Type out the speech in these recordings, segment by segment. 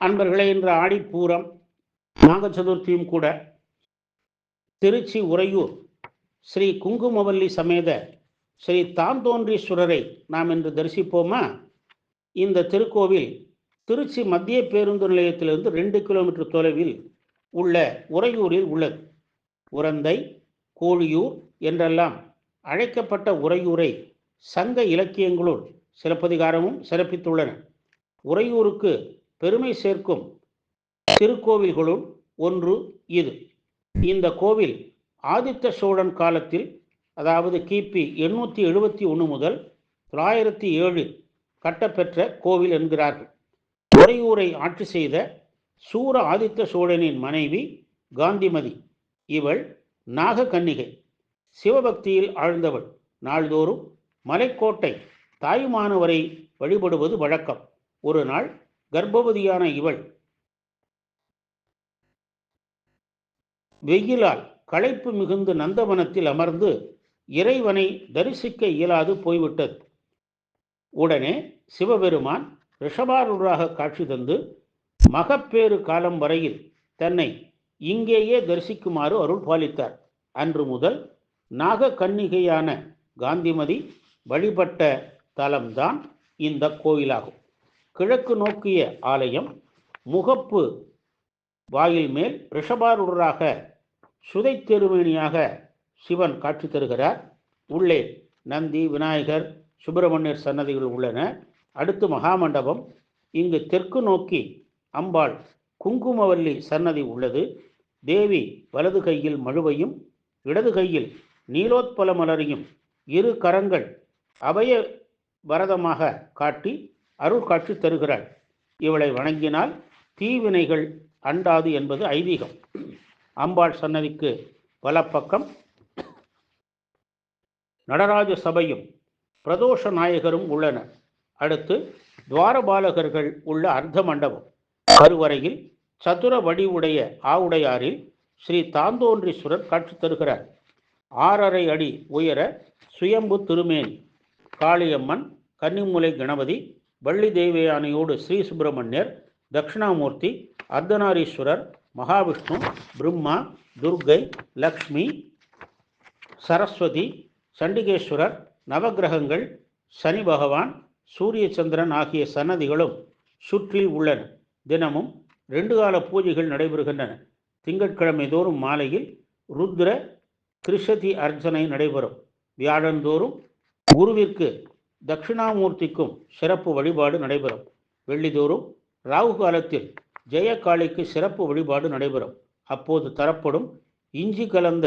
அன்பர்களே இன்று ஆடிப்பூரம் நாக சதுர்த்தியும் கூட திருச்சி உறையூர் ஸ்ரீ குங்குமவல்லி சமேத ஸ்ரீ தாந்தோன்றீஸ்வரரை நாம் இன்று தரிசிப்போமா? இந்த திருக்கோவில் திருச்சி மத்திய பேருந்து நிலையத்திலிருந்து ரெண்டு கிலோமீட்டர் தொலைவில் உள்ள உறையூரில் உள்ளது. உரந்தை கோழியூர் என்றெல்லாம் அழைக்கப்பட்ட உறையூரை சங்க இலக்கியங்களுள் சிலப்பதிகாரமும் சிறப்பித்துள்ளன. உறையூருக்கு பெருமை சேர்க்கும் திருக்கோவில்களுள் ஒன்று இது. இந்த கோவில் ஆதித்த சோழன் காலத்தில் அதாவது கிபி எண்ணூற்றி எழுபத்தி ஒன்று முதல் தொள்ளாயிரத்தி ஏழில் கட்டப்பெற்ற கோவில் என்கிறார்கள். உறையூரை ஆட்சி செய்த சூர ஆதித்த சோழனின் மனைவி காந்திமதி. இவள் நாககன்னிகை சிவபக்தியில் ஆழ்ந்தவள். நாள்தோறும் மலைக்கோட்டை தாயுமானவரை வழிபடுவது வழக்கம். ஒரு நாள் கர்ப்பவதியான இவள். வெயிலால் களைப்பு மிகுந்து நந்தவனத்தில் அமர்ந்து இறைவனை தரிசிக்க இயலாது போய்விட்டது. உடனே சிவபெருமான் ரிஷபாரூராக காட்சி தந்து மகப்பேறு காலம் வரையில் தன்னை இங்கேயே தரிசிக்குமாறு அருள் பாலித்தார். அன்று முதல் நாக கன்னிகையான காந்திமதி வழிபட்ட தலம்தான் இந்த கோயிலாகும். கிழக்கு நோக்கிய ஆலயம் முகப்பு வாயில் மேல் ரிஷபாரூராக சுதை தெருமேனியாக சிவன் காட்சி தருகிறார். உள்ளே நந்தி விநாயகர் சுப்பிரமணியர் சன்னதிகள் உள்ளன. அடுத்து மகாமண்டபம். இங்கு தெற்கு நோக்கி அம்பாள் குங்குமவல்லி சன்னதி உள்ளது. தேவி வலது கையில் மழுவையும் இடது கையில் நீலோத்பல மலரையும் இரு கரங்கள் அபய வரதமாக காட்டி அருள் காட்சி தருகிறாள். இவளை வணங்கினால் தீவினைகள் அண்டாது என்பது ஐதீகம். அம்பாள் சன்னதிக்கு வலப்பக்கம் நடராஜ சபையும் பிரதோஷ நாயகரும் உள்ளனர். அடுத்து துவாரபாலகர்கள் உள்ள அர்த்த மண்டபம். கருவறையில் சதுர வடிவுடைய ஆவுடையாரில் ஸ்ரீ தாந்தோன்றீஸ்வரர் காட்சி தருகிறார். ஆறரை அடி உயர சுயம்பு திருமேனி காளியம்மன் கன்னிமுலை கணபதி வள்ளி தேவயானையோடு ஸ்ரீ சுப்பிரமணியர் தட்சிணாமூர்த்தி அர்த்தநாரீஸ்வரர் மகாவிஷ்ணு பிரம்மா துர்கை லக்ஷ்மி சரஸ்வதி சண்டிகேஸ்வரர் நவகிரகங்கள் சனி பகவான் சூரிய சந்திரன் ஆகிய சன்னதிகளும் சுற்றில் உள்ளன. தினமும் ரெண்டு கால பூஜைகள் நடைபெறுகின்றன. திங்கட்கிழமை தோறும் மாலையில் ருத்ர கிருஷதி அர்ச்சனை நடைபெறும். வியாழந்தோறும் குருவிற்கு தட்சிணாமூர்த்திக்கும் சிறப்பு வழிபாடு நடைபெறும். வெள்ளிதோறும் ராகு காலத்தில் ஜெயகாளிக்கு சிறப்பு வழிபாடு நடைபெறும். அப்போது தரப்படும் இஞ்சி கலந்த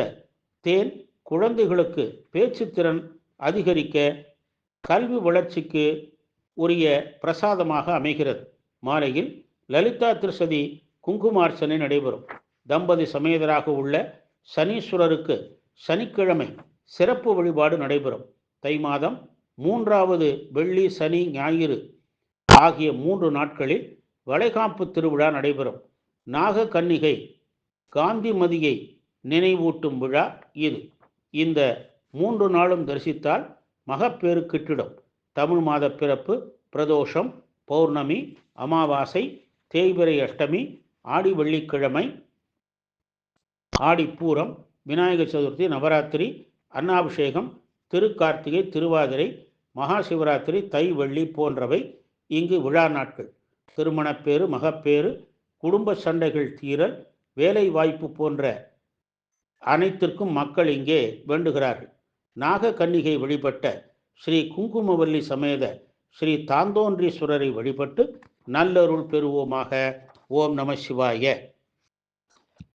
தேன் குழந்தைகளுக்கு பேச்சுத்திறன் அதிகரிக்க கல்வி வளர்ச்சிக்கு உரிய பிரசாதமாக அமைகிறது. மாலையில் லலிதா திருசதி குங்குமார்ச்சனை நடைபெறும். தம்பதி சமேதராக உள்ள சனீஸ்வரருக்கு சனிக்கிழமை சிறப்பு வழிபாடு நடைபெறும். தை மாதம் மூன்றாவது வெள்ளி சனி ஞாயிறு ஆகிய மூன்று நாட்களில் வளைகாப்பு திருவிழா நடைபெறும். நாக கன்னிகை காந்திமதியை நினைவூட்டும் விழா இது. இந்த மூன்று நாளும் தரிசித்தால் மகப்பேறு கிட்டிடும். தமிழ் மாத பிறப்பு பிரதோஷம் பௌர்ணமி அமாவாசை தேய்பிரை அஷ்டமி ஆடி வெள்ளிக்கிழமை ஆடிப்பூரம் விநாயகர் சதுர்த்தி நவராத்திரி அன்னாபிஷேகம் திருக்கார்த்திகை திருவாதிரை மகா சிவராத்திரி தை வெள்ளி போன்றவை இங்கு விழா நாட்கள். திருமணப்பேறு மகப்பேறு குடும்ப சண்டைகள் தீரல் வேலை வாய்ப்பு போன்ற அனைத்திற்கும் மக்கள் இங்கே வேண்டுகிறார்கள். நாக கன்னிகை வழிபட்ட ஸ்ரீ குங்குமவல்லி சமேத ஸ்ரீ தாந்தோன்றீஸ்வரரை வழிபட்டு நல்லருள் பெறுவோமாக. ஓம் நம சிவாய.